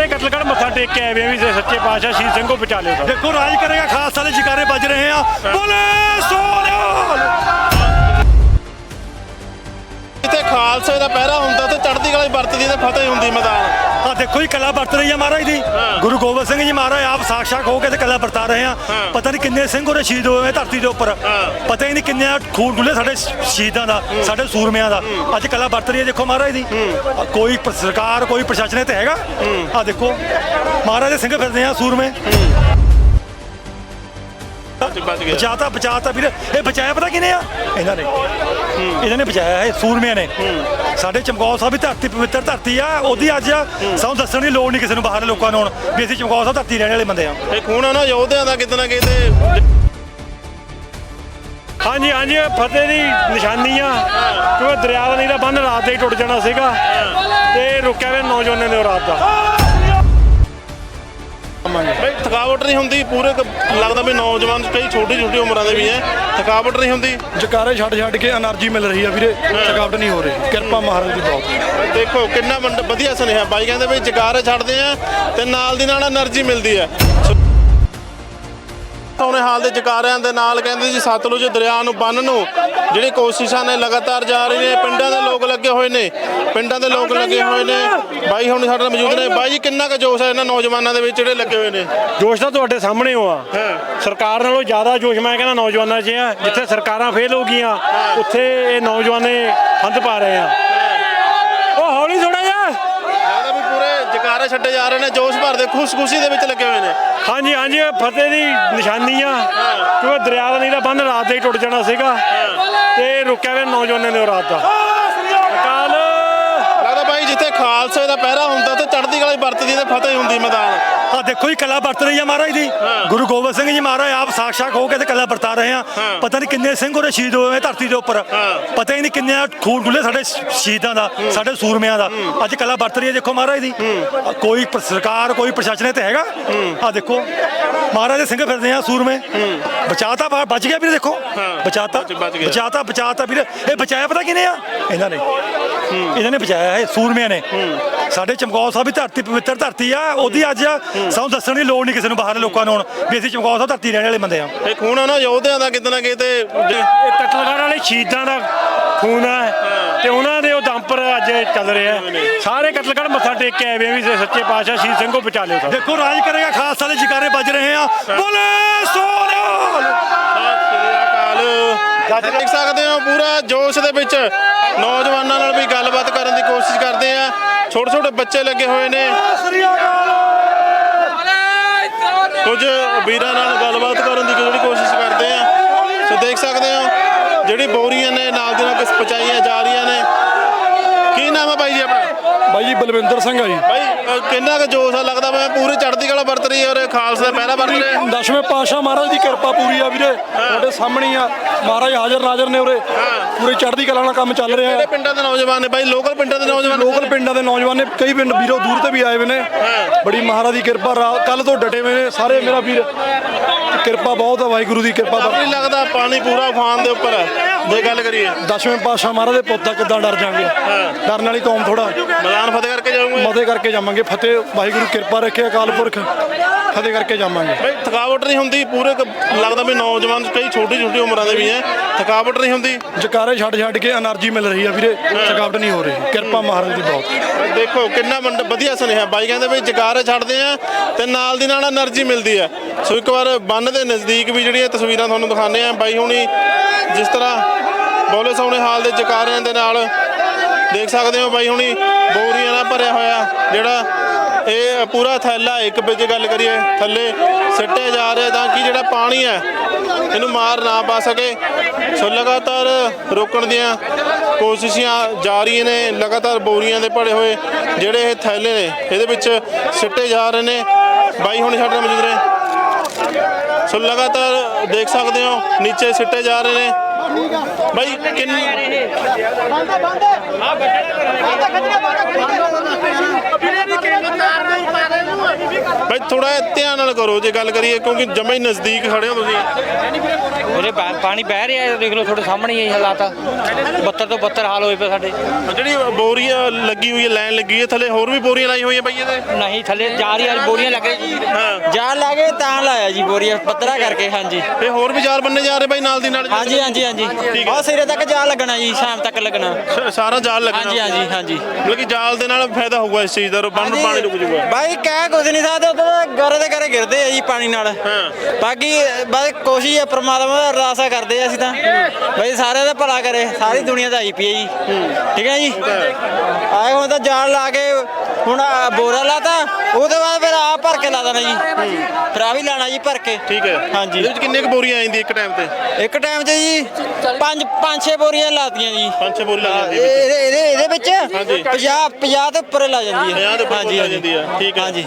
ਸਾਰੇ ਕਤਲਗੜ ਮੱਥਾ ਟੇਕ ਕੇ ਆਏ ਵੇ ਵੀ ਜੇ ਸੱਚੇ ਪਾਤਸ਼ਾਹ ਸ਼ਹੀਦ ਸਿੰਘ ਕੋ ਬਚਾ ਲਿਓ। ਦੇਖੋ ਰਾਜ ਕਰੇਗਾ ਖਾਲਸਾ ਦੇ ਜਕਾਰੇ ਵੱਜ ਰਹੇ ਆ। ਬੋਲੇ ਸੋਨਿਆਲ ਜਿੱਥੇ ਖਾਲਸੇ ਦਾ ਪਹਿਰਾ ਹੁੰਦਾ ਤੇ ਚੜ੍ਹਦੀ ਕਲਾ ਵਰਤਦੀ ਤੇ ਫਤਿਹ ਹੁੰਦੀ ਮੈਦਾਨ। ਆ ਦੇਖੋ ਜੀ ਕਲਾ ਵਰਤ ਰਹੀ ਆ ਮਹਾਰਾਜ ਦੀ। ਗੁਰੂ ਗੋਬਿੰਦ ਸਿੰਘ ਜੀ ਮਹਾਰਾਜ ਆਪ ਸਾਖਸ਼ਾਤ ਹੋ ਕੇ ਤੇ ਕਲਾ ਵਰਤਾ ਰਹੇ ਆ। ਪਤਾ ਨਹੀਂ ਕਿੰਨੇ ਸਿੰਘ ਉਹਦੇ ਸ਼ਹੀਦ ਹੋਏ ਧਰਤੀ ਦੇ ਉੱਪਰ। ਪਤਾ ਹੀ ਨਹੀਂ ਕਿੰਨੇ ਖੂਨ ਡੁੱਲੇ ਸਾਡੇ ਸ਼ਹੀਦਾਂ ਦਾ ਸਾਡੇ ਸੂਰਮਿਆਂ ਦਾ। ਅੱਜ ਕਲਾ ਵਰਤ ਰਹੀ ਹੈ ਦੇਖੋ ਮਹਾਰਾਜ ਦੀ। ਆ ਕੋਈ ਸਰਕਾਰ ਕੋਈ ਪ੍ਰਸ਼ਾਸਨ ਇੱਥੇ ਹੈਗਾ? ਆ ਦੇਖੋ ਮਹਾਰਾਜ ਦੇ ਸਿੰਘ ਫਿਰਦੇ ਆ ਸੂਰਮੇ। ਬਚਾਤਾ ਬਚਾਤਾ ਵੀਰ ਇਹ ਬਚਾਇਆ ਪਤਾ ਕਿਨੇ ਆ? ਇਹਨਾਂ ਨੇ। ਇਹਨਾਂ ਨੇ ਬਚਾਇਆ ਹੈ ਸੂਰਮਿਆਂ ਨੇ। ਸਾਡੇ ਚਮਕੌਰ ਸਾਹਿਬ ਦੀ ਧਰਤੀ ਪਵਿੱਤਰ ਧਰਤੀ ਆ ਉਹਦੀ ਅੱਜ ਸਾਨੂੰ ਦੱਸਣ ਦੀ ਲੋੜ ਨਹੀਂ ਕਿਸੇ ਨੂੰ ਬਾਹਰ ਲੋਕਾਂ ਨੂੰ ਹੁਣ ਵੀ ਅਸੀਂ ਚਮਕੌਰ ਸਾਹਿਬ ਧਰਤੀ ਰਹਿਣ ਵਾਲੇ ਬੰਦੇ ਆ। ਇਹ ਖੂਨ ਉਹਨਾਂ ਯੋਧਿਆਂ ਦਾ ਕਿਤੇ ਨਾ ਕਿਤੇ। ਹਾਂਜੀ ਹਾਂਜੀ ਫਤਿਹ ਦੀ ਨਿਸ਼ਾਨੀ ਆ। ਕਿਉਂਕਿ ਦਰਿਆ ਦਾ ਨਹੀਂ ਤਾਂ ਬੰਨ ਰਾਤ ਦੇ ਹੀ ਟੁੱਟ ਜਾਣਾ ਸੀਗਾ। ਤੇ ਰੁਕਿਆ ਵੇ ਨੌਜਵਾਨਾਂ ਨੇ ਉਹ ਰਾਤ ਦਾ। ਬਈ ਥਕਾਵਟ ਨਹੀਂ ਹੁੰਦੀ ਪੂਰੇ ਲੱਗਦਾ ਵੀ ਨੌਜਵਾਨ ਕਈ ਛੋਟੀ ਛੋਟੀ ਉਮਰਾਂ ਦੇ ਵੀ ਹੈ ਥਕਾਵਟ ਨਹੀਂ ਹੁੰਦੀ? ਜਕਾਰੇ ਛੱਡ ਛੱਡ ਕੇ ਐਨਰਜੀ ਮਿਲ ਰਹੀ ਆ ਵੀਰੇ। ਥਕਾਵਟ ਨਹੀਂ ਹੋ ਰਹੀ। ਕਿਰਪਾ ਮਹਾਰਾਜ ਦੀ ਬਹੁਤ। ਦੇਖੋ ਕਿੰਨਾ ਵੰਡ- ਵਧੀਆ ਸੁਨੇਹਾ। ਬਾਈ ਕਹਿੰਦੇ ਵੀ ਜਕਾਰੇ ਛੱਡਦੇ ਆ ਤੇ ਨਾਲ ਦੀ ਨਾਲ ਐਨਰਜੀ ਮਿਲਦੀ ਹੈ ਸੋਨੇ ਹਾਲ ਦੇ ਜਕਾਰਿਆਂ ਦੇ ਨਾਲ ਕਹਿੰਦੇ ਜੀ ਸਤਲੁਜ ਦਰਿਆ ਨੂੰ ਬੰਨ ਨੂੰ ਜਿਹੜੀ ਕੋਸ਼ਿਸ਼ਾਂ ਨੇ ਲਗਾਤਾਰ ਜਾਰੀ ਨੇ ਪਿੰਡਾਂ ਦੇ ਲੋਕ ਲੱਗੇ ਹੋਏ ਨੇ ਪਿੰਡਾਂ ਦੇ ਲੋਕ ਲੱਗੇ ਹੋਏ ਨੇ। ਬਾਈ ਹੁਣ ਸਾਡੇ ਨਾਲ ਮੌਜੂਦ ਨੇ। ਬਾਈ ਜੀ ਕਿੰਨਾ ਕੁ ਜੋਸ਼ ਹੈ ਇਹਨਾਂ ਨੌਜਵਾਨਾਂ ਦੇ ਵਿੱਚ ਜਿਹੜੇ ਲੱਗੇ ਹੋਏ ਨੇ? ਜੋਸ਼ ਤਾਂ ਤੁਹਾਡੇ ਸਾਹਮਣੇ ਹੋ। ਆ ਸਰਕਾਰ ਨਾਲੋਂ ਜ਼ਿਆਦਾ ਜੋਸ਼ ਮੈਂ ਕਹਿੰਦਾ ਨੌਜਵਾਨਾਂ 'ਚ ਆ। ਜਿੱਥੇ ਸਰਕਾਰਾਂ ਫੇਲ ਹੋ ਗਈਆਂ ਉੱਥੇ ਇਹ ਨੌਜਵਾਨੇ ਹੰਦ ਪਾ ਰਹੇ ਆ। ਉਹ ਹੌਲੀ ਥੋੜਾ ਜਿਹਾ। ਵੀ ਪੂਰੇ ਜਕਾਰੇ ਛੱਡੇ ਜਾ ਰਹੇ ਨੇ ਜੋਸ਼ ਭਰਦੇ ਖੁਸ਼-ਖੁਸ਼ੀ ਦੇ ਵਿੱਚ ਲੱਗੇ ਹੋਏ ਨੇ। ਹਾਂਜੀ ਹਾਂਜੀ ਇਹ ਫਤਿਹ ਦੀ ਨਿਸ਼ਾਨੀ ਆ। ਕਿਉਂਕਿ ਦਰਿਆ ਦਾ ਤਾਂ ਬੰਨ ਰਾਤ ਦੇ ਹੀ ਟੁੱਟ ਜਾਣਾ ਸੀਗਾ। ਤੇ ਰੁਕਿਆ ਵੇ ਨੌਜਵਾਨਾਂ ਨੇ ਉਹ ਰਾਤ ਦਾ। ਅਕਾਲ। ਲੱਗਦਾ ਬਾਈ ਜਿੱਥੇ ਖਾਲਸੇ ਦਾ ਪਹਿਰਾ ਹੁੰਦਾ ਤੇ ਚੜ੍ਹਦੀ ਵਰਤਦੀ ਤੇ ਫਤਿਹ ਹੁੰਦੀ ਮੈਦਾਨ। ਆ ਦੇਖੋ ਜੀ ਕਲਾ ਵਰਤ ਰਹੀ ਆ ਮਹਾਰਾਜ ਦੀ ਗੁਰੂ ਗੋਬਿੰਦ ਸਿੰਘ ਜੀ ਮਹਾਰਾਜ ਆਪ ਸਾਖਸ਼ਾਤ ਹੋ ਕੇ ਤੇ ਕਲਾ ਵਰਤਾ ਰਹੇ ਆ। ਪਤਾ ਨਹੀਂ ਕਿੰਨੇ ਸਿੰਘ ਉਹਦੇ ਸ਼ਹੀਦ ਹੋਏ ਧਰਤੀ ਦੇ ਉੱਪਰ। ਪਤਾ ਹੀ ਨਹੀਂ ਕਿੰਨੇ ਖੂਨ ਡੁੱਲੇ ਸਾਡੇ ਸ਼ਹੀਦਾਂ ਦਾ ਸਾਡੇ ਸੂਰਮਿਆਂ ਦਾ। ਅੱਜ ਕਲਾ ਵਰਤ ਰਹੀ ਹੈ ਦੇਖੋ ਮਹਾਰਾਜ ਦੀ ਕੋਈ ਸਰਕਾਰ ਕੋਈ ਪ੍ਰਸ਼ਾਸਨ ਇੱਥੇ ਹੈਗਾ? ਆ ਦੇਖੋ ਮਹਾਰਾਜ ਦੇ ਸਿੰਘ ਫਿਰਦੇ ਆ ਸੂਰਮੇ। ਬਚਾਤਾ ਬਚ ਗਿਆ ਵੀਰੇ ਦੇਖੋ। ਬਚਾਤਾ। ਬਚਾਤਾ ਬਚਾਤਾ ਵੀਰੇ। ਇਹ ਬਚਾਇਆ ਪਤਾ ਕਿਨੇ ਆ? ਇਹਨਾਂ ਨੇ। ਇਹਨਾਂ ਨੇ ਬਚਾਇਆ ਹੈ ਸੂਰਮਿਆਂ ਨੇ। ਸਾਡੇ ਚਮਕੌਰ ਸਾਹਿਬ ਦੀ ਧਰਤੀ ਪਵਿੱਤਰ ਧਰਤੀ ਆ ਉਹਦੀ ਅੱਜ ਸਾਨੂੰ ਦੱਸਣ ਦੀ ਲੋੜ ਨਹੀਂ ਕਿਸੇ ਨੂੰ ਬਾਹਰ ਲੋਕਾਂ ਨੂੰ ਵੀ ਅਸੀਂ ਚਮਕੌਰ ਸਾਹਿਬ ਧਰਤੀ ਰਹਿਣ ਵਾਲੇ ਬੰਦੇ ਆ। ਇਹ ਖੂਨ ਉਹਨਾਂ ਯੋਧਿਆਂ ਦਾ ਕਿਤੇ ਨਾ ਕਿਤੇ ਇਹ ਕਤਲਗੜ ਵਾਲੇ ਸ਼ਹੀਦਾਂ ਦਾ ਖੂਨ ਹੈ ਤੇ ਉਹਨਾਂ ਦੇ ਉਹ ਦਮ ਪਰ ਅੱਜ ਚੱਲ ਰਿਹਾ। ਸਾਰੇ ਕਤਲਗੜ ਮੱਥਾ ਟੇਕ ਕੇ ਆਏ ਵੇ ਆ ਸੱਚੇ ਪਾਤਸ਼ਾਹ ਸ਼ਹੀਦ ਸਿੰਘ ਕੋ ਬਚਾ ਲਿਓ। ਦੇਖੋ ਰਾਜ ਕਰੇਗਾ ਖਾਲਸਾ ਦੇ ਜਕਾਰੇ ਵੱਜ ਰਹੇ ਆ। ਬੋਲੇ ਸੋਨਿਆਲ ਅਕਾਲ। ਦੇਖ ਸਕਦੇ ਹੋ ਪੂਰਾ ਜੋਸ਼ ਦੇ ਵਿੱਚ। ਨੌਜਵਾਨਾਂ ਨਾਲ ਵੀ ਗੱਲਬਾਤ ਕਰਨ ਦੀ ਕੋਸ਼ਿਸ਼ ਕਰਦੇ ਆ। ਛੋਟੇ ਛੋਟੇ ਬੱਚੇ ਲੱਗੇ ਹੋਏ ਨੇ। ਕੁਝ ਵੀਰਾਂ ਨਾਲ ਗੱਲਬਾਤ ਕਰਨ ਦੀ ਜਿਹੜੀ ਕੋਸ਼ਿਸ਼ ਕਰਦੇ ਆ। ਸੋ ਦੇਖ ਸਕਦੇ ਹੋ ਜਿਹੜੀ ਬੋਰੀਆਂ ਨੇ ਨਾਲ ਦੀ ਨਾਲ ਕਿਸ ਪਚਾਈਆਂ ਜਾ ਰਹੀਆਂ ਨੇ। ਕੀ ਨਾਮ ਹੈ ਬਾਈ ਜੀ ਆਪਣਾ? ਬਾਈ ਜੀ ਬਲਵਿੰਦਰ ਸਿੰਘ ਆ ਜੀ। ਬਾਈ ਕਿੰਨਾ ਕੁ ਜੋਸ਼ ਆ ਲੱਗਦਾ ਮੈਂ ਪੂਰੀ ਚੜ੍ਹਦੀ ਕਲਾ ਵਰਤ ਰਹੀ ਹੈ ਔਰ ਖਾਲਸਾ ਦਾ ਪਹਿਰਾ ਵਰਤ ਰਿਹਾ। ਦਸ਼ਵੇਂ ਪਾਤਸ਼ਾਹ ਮਹਾਰਾਜ ਦੀ ਕਿਰਪਾ ਪੂਰੀ ਆ ਵੀਰੇ। ਤੁਹਾਡੇ ਸਾਹਮਣੇ ਹੀ ਆ। ਮਹਾਰਾਜ ਹਾਜ਼ਰ ਨਾਜ਼ਰ ਨੇ ਉਰੇ। ਪੂਰੇ ਚੜ੍ਹਦੀ ਕਲਾ ਨਾਲ ਕੰਮ ਚੱਲ ਰਿਹਾ। ਕਿਹੜੇ ਪਿੰਡਾਂ ਦੇ ਨੌਜਵਾਨ ਨੇ ਬਾਈ? ਲੋਕਲ ਪਿੰਡਾਂ ਦੇ ਨੌਜਵਾਨ ਲੋਕਲ ਪਿੰਡਾਂ ਦੇ ਨੌਜਵਾਨ ਨੇ। ਕਈ ਪਿੰਡ ਵੀਰੋ ਦੂਰ ਤੇ ਵੀ ਆਏ ਹੋਏ ਨੇ। ਬੜੀ ਮਹਾਰਾਜ ਦੀ ਕਿਰਪਾ। ਕੱਲ ਤੋਂ ਡਟੇ ਹੋਏ ਨੇ ਸਾਰੇ ਮੇਰਾ ਵੀਰ। ਕਿਰਪਾ ਬਹੁਤ ਹੈ ਵਾਹਿਗੁਰੂ ਦੀ ਕਿਰਪਾ ਨਹੀਂ ਲੱਗਦਾ ਪਾਣੀ ਪੂਰਾ ਉਫਾਨ ਦੇ ਉੱਪਰ ਹੈ ਜੇ ਗੱਲ ਕਰੀਏ। ਦਸ਼ਵੇਂ ਪਾਤਸ਼ਾਹ ਮਹਾਰਾਜ ਦੇ ਪੁੱਤਾਂ ਕਿੱਦਾਂ ਡਰ ਜਾਣਗੇ ਡਰਨ ਵਾਲੀ ਕੌਮ ਥੋੜਾ ਮੈਦਾਨ ਫਤਿਹ ਕਰਕੇ ਜਾਊਂਗੇ। ਮਤੇ ਕਰਕੇ ਜਾਵਾਂਗੇ। ਜਾਵਾਂਗੇ। ਫਤਿਹ ਵਾਹਿਗੁਰੂ ਕਿਰਪਾ ਰੱਖੇ ਅਕਾਲ ਪੁਰਖ। ਫਤਿਹ ਕਰਕੇ ਜਾਵਾਂਗੇ। ਬਈ ਥਕਾਵਟ ਨਹੀਂ ਹੁੰਦੀ ਪੂਰੇ ਲੱਗਦਾ ਵੀ ਨੌਜਵਾਨ ਕਈ ਛੋਟੀ ਛੋਟੀ ਉਮਰਾਂ ਦੇ ਵੀ ਹੈ ਥਕਾਵਟ ਨਹੀਂ ਹੁੰਦੀ? ਜਕਾਰੇ ਛੱਡ ਛੱਡ ਕੇ ਐਨਰਜੀ ਮਿਲ ਰਹੀ ਹੈ ਵੀਰੇ। ਥਕਾਵਟ ਨਹੀਂ ਹੋ ਰਹੀ। ਕਿਰਪਾ ਮਹਾਰਾਜ ਦੀ ਬਹੁਤ। ਦੇਖੋ ਕਿੰਨਾ ਮੰਡ- ਵਧੀਆ ਸੁਨੇਹਾ। ਬਾਈ ਕਹਿੰਦੇ ਵੀ ਜਕਾਰੇ ਛੱਡਦੇ ਆ ਤੇ ਨਾਲ ਦੀ ਨਾਲ ਐਨਰਜੀ ਮਿਲਦੀ ਹੈ ਸੋ ਇੱਕ ਵਾਰ ਬੰਨ ਦੇ ਨਜ਼ਦੀਕ ਵੀ ਜਿਹੜੀਆਂ ਤਸਵੀਰਾਂ ਤੁਹਾਨੂੰ ਦਿਖਾਉਂਦੇ ਆ। ਬਾਈ ਹੁਣੀ ਜਿਸ ਤਰ੍ਹਾਂ ਬੋਲੇ ਸੋਹਣੇ ਹਾਲ ਦੇ ਜਕਾਰਿਆਂ ਦੇ ਨਾਲ ਦੇਖ ਸਕਦੇ ਹੋ ਬਾਈ ਹੁਣੀ ਬੋਰੀਆਂ ਨਾਲ ਭਰਿਆ ਹੋਇਆ ਜਿਹੜਾ ਇਹ ਪੂਰਾ ਥੈਲਾ ਇੱਕ ਵਿੱਚ ਗੱਲ ਕਰੀਏ, ਥੱਲੇ ਸਿੱਟਿਆ ਜਾ ਰਿਹਾ ਤਾਂ ਕਿ ਜਿਹੜਾ ਪਾਣੀ ਹੈ, ਇਹਨੂੰ ਮਾਰ ਨਾ ਪਾ ਸਕੇ। ਸੋ ਲਗਾਤਾਰ ਰੋਕਣ ਦੀਆਂ ਕੋਸ਼ਿਸ਼ਾਂ ਜਾਰੀ ਨੇ, ਲਗਾਤਾਰ ਬੋਰੀਆਂ ਦੇ ਭਰੇ ਹੋਏ ਜਿਹੜੇ ਇਹ ਥੈਲੇ ਨੇ, ਇਹਦੇ ਵਿੱਚ ਸਿੱਟੇ ਜਾ ਰਹੇ ਨੇ। ਬਾਈ ਹੁਣ ਸਾਡੇ ਨਾਲ ਮੌਜੂਦ ਨੇ। ਸੋ ਲਗਾਤਾਰ ਦੇਖ ਸਕਦੇ ਹੋ, ਨੀਚੇ ਸਿੱਟੇ ਜਾ ਰਹੇ ਨੇ। ਬਾਈ ਕਿੰਨ ਬਾਈ ਥੋੜਾ ਧਿਆਨ ਨਾਲ ਕਰੋ ਜੇ ਗੱਲ ਕਰੀਏ ਕਿਉਂਕਿ ਜਮਾ ਹੀ ਨਜ਼ਦੀਕ ਖੜੇ ਹੋ ਤੁਸੀਂ। ਉਹਦੇ ਪਾਣੀ ਬਹਿ ਰਿਹਾ ਹੈ, ਦੇਖ ਲਓ ਤੁਹਾਡੇ ਸਾਹਮਣੇ ਹੀ ਇਹ ਹਾਲਾਤ ਆ। 72 ਤੋਂ 72 ਹਾਲ ਹੋਏ ਪਏ ਸਾਡੇ। ਜਿਹੜੀ ਬੋਰੀਆਂ ਲੱਗੀ ਹੋਈ ਹੈ ਲਾਈਨ ਲੱਗੀ ਹੋਈ ਹੈ ਥੱਲੇ ਹੋਰ ਵੀ ਬੋਰੀਆਂ ਲਾਈ ਹੋਈਆਂ ਬਾਈ ਇਹਦੇ? ਨਹੀਂ ਥੱਲੇ ਜਾ ਰਹੀ ਆ ਬੋਰੀਆਂ ਲੱਗੇ ਹਾਂ। ਜਾਲ ਲਾ ਕੇ ਤਾਂ ਲਾਇਆ ਜੀ ਬੋਰੀਆ ਪੱਤਰਾ ਕਰਕੇ ਹਾਂਜੀ। ਇਹ ਹੋਰ ਵੀ ਜਾਲ ਬੰਨੇ ਜਾ ਰਹੇ ਬਾਈ ਨਾਲ ਦੀ ਨਾਲ? ਹਾਂਜੀ ਹਾਂਜੀ ਹਾਂਜੀ। ਹੈ। ਬਹੁਤ ਸਿਰੇ ਤੱਕ ਜਾਲ ਲੱਗਣਾ ਜੀ ਸ਼ਾਮ ਤੱਕ ਲੱਗਣਾ। ਸ- ਸਾਰਾ ਜਾਲ ਲੱਗਣਾ? ਹਾਂਜੀ ਹਾਂਜੀ ਹਾਂਜੀ। ਮਤਲਬ ਕਿ ਜਾਲ ਦੇ ਨਾਲ ਫਾਇਦਾ ਹੋਊਗਾ ਇਸ ਚੀਜ਼ ਦਾ ਬੰਨ ਪਾਣੀ ਰੁਕ ਬਾਈ ਕਹਿ ਕੁਝ ਨਹੀਂ ਸਕਦੇ ਉੱਧਰ ਤਾਂ ਗਰੇ ਦੇ ਗਰੇ ਗਿਰਦੇ ਆ ਜੀ ਪਾਣੀ ਨਾਲ। ਹਾਂ। ਬਾਕੀ ਬਸ ਕੋਸ਼ਿਸ਼ ਹੈ ਪ੍ਰਮਾਤਮਾ ਦਾ ਅਰਦਾਸਾ ਕਰਦੇ ਆ ਅਸੀਂ ਤਾਂ। ਬਾਈ ਸਾਰਿਆਂ ਦਾ ਭਲਾ ਕਰੇ ਸਾਰੀ ਦੁਨੀਆ ਦਾ ਆਈ ਪਈ ਹੈ ਜੀ। ਠੀਕ ਹੈ ਜੀ? ਆਏ ਹੁਣ ਤਾਂ ਜਾਲ ਲਾ ਕੇ ਹੁਣ ਬੋਰਾ ਲਾਤਾ ਉਹਦੇ ਬਾਅਦ ਫਿਰ ਆ ਭਰ ਕੇ ਲਾ ਦੇਣਾ ਜੀ। ਫਿਰ ਆ ਵੀ ਲਾਣਾ ਜੀ ਭਰ ਕੇ। ਠੀਕ ਹੈ। ਹਾਂਜੀ। ਇਹਦੇ ਵਿੱਚ ਕਿੰਨੇ ਕੁ ਬੋਰੀਆਂ ਆ ਜਾਂਦੀ ਇੱਕ ਟਾਈਮ ਤੇ? ਇੱਕ ਟਾਈਮ 'ਚ ਜੀ ਪੰਜ ਪੰਜ ਛੇ ਬੋਰੀਆਂ ਲਾਤੀਆਂ ਜੀ। ਪੰਜ ਛੇ ਬੋਰੀ ਲੱਗ ਜਾਂਦੀ ਇਹ- ਹੈ ਇਹਦੇ ਇਹਦੇ ਇਹਦੇ ਵਿੱਚ ਹਾਂਜੀ। 50 50 ਤੋਂ ਉੱਪਰ ਲਾ ਜਾਂਦੀ ਹੈ 50 ਦੇ ਉੱਪਰ ਹਾਂਜੀ, ਲੱਗ ਹਾਂਜੀ। ਜਾਂਦੀ ਹੈ ਠੀਕ ਹੈ। ਹਾਂਜੀ।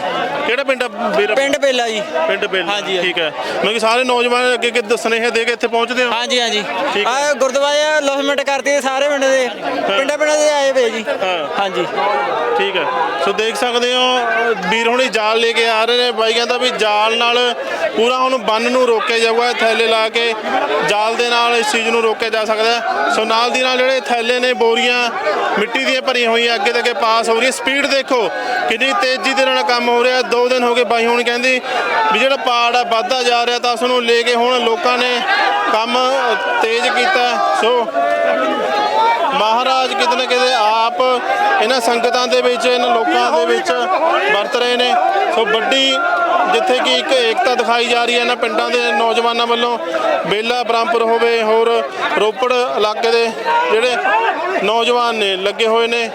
ਕਿਹੜਾ ਪਿੰਡ ਆ? ਵੀਰ ਪਿੰਡ ਬੇਲਾ ਜੀ। ਪਿੰਡ ਬੇਲ। ਹਾਂਜੀ। ਠੀਕ ਹੈ। ਮਤਲਬ ਕਿ ਸਾਰੇ ਨੌਜਵਾਨ ਅੱਗੇ ਅੱਗੇ ਸੁਨੇਹੇ ਦੇ ਕੇ ਇੱਥੇ ਪਹੁੰਚਦੇ ਹੋ ਹਾਂਜੀ ਹਾਂਜੀ। ਠੀਕ ਹੈ। ਆ ਗੁਰਦੁਆਰੇ ਲੋਸਮੈਂਟ ਕਰਤੀ ਸਾਰੇ ਪਿੰਡ ਦੇ। ਪਿੰਡਾਂ ਪਿੰਡਾਂ ਦੇ ਆਏ ਵੇ ਜੀ। ਹਾਂ। ਹਾਂਜੀ। ਠੀਕ ਹੈ। ਸੋ ਦੇਖ ਸਕਦੇ ਹੋ ਵੀਰ ਹੁਣੀ ਜਾਲ ਲੈ ਕੇ ਆ ਰਹੇ ਨੇ। ਬਾਈ ਕਹਿੰਦਾ ਵੀ ਜਾਲ ਨਾਲ ਪੂਰਾ ਹੁਣ ਬੰਨ ਨੂੰ ਰੋਕਿਆ ਜਾਊਗਾ ਥੈਲੇ ਲਾ ਕੇ। ਜਾਲ ਦੇ ਨਾਲ ਇਸ ਚੀਜ਼ ਨੂੰ ਰੋਕਿਆ ਜਾ ਸਕਦਾ। ਹੈ। ਸੋ ਨਾਲ ਦੀ ਨਾਲ ਜਿਹੜੇ ਥੈਲੇ ਨੇ, ਬੋਰੀਆਂ, ਮਿੱਟੀ ਦੀਆਂ ਭਰੀਆਂ ਹੋਈਆਂ, ਅੱਗੇ ਤੇ ਅੱਗੇ ਪਾਸ ਹੋ ਰਹੀ ਸਪੀਡ ਦੇਖੋ, ਕਿੰਨੀ ਤੇਜ਼ੀ ਦੇ ਨਾਲ ਕੰਮ ਹੋ ਰਿਹਾ। ਦੋ ਦਿਨ ਹੋ ਗਏ ਬਾਈ ਹੁਣ ਕਹਿੰਦੀ ਵੀ ਜਿਹੜਾ ਪਾੜ ਆ, ਵੱਧਦਾ ਜਾ ਰਿਹਾ ਤਾਂ ਉਸ ਨੂੰ ਲੈ ਕੇ ਹੁਣ ਲੋਕਾਂ ਨੇ ਕੰਮ ਤੇਜ਼ ਕੀਤਾ। ਸੋ ਮਹਾਰਾਜ ਕਿਤੇ ਨਾ ਕਿਤੇ ਆਪ ਇਹਨਾਂ ਸੰਗਤਾਂ ਦੇ ਵਿੱਚ, ਇਹਨਾਂ ਲੋਕਾਂ ਦੇ ਵਿੱਚ ਵਰਤ ਰਹੇ ਨੇ। ਸੋ ਵੱਡੀ ਜਿੱਥੇ ਕਿ ਇੱਕ ਏਕਤਾ ਦਿਖਾਈ ਜਾ ਰਹੀ ਹੈ ਇਹਨਾਂ ਪਿੰਡਾਂ ਦੇ ਨੌਜਵਾਨਾਂ ਵੱਲੋਂ। ਬੇਲਾ ਬ੍ਰਹਮਪੁਰ ਹੋਵੇ ਹੋਰ ਰੋਪੜ ਇਲਾਕੇ ਦੇ ਜਿਹੜੇ ਨੌਜਵਾਨ ਨੇ, ਲੱਗੇ ਹੋਏ ਨੇ।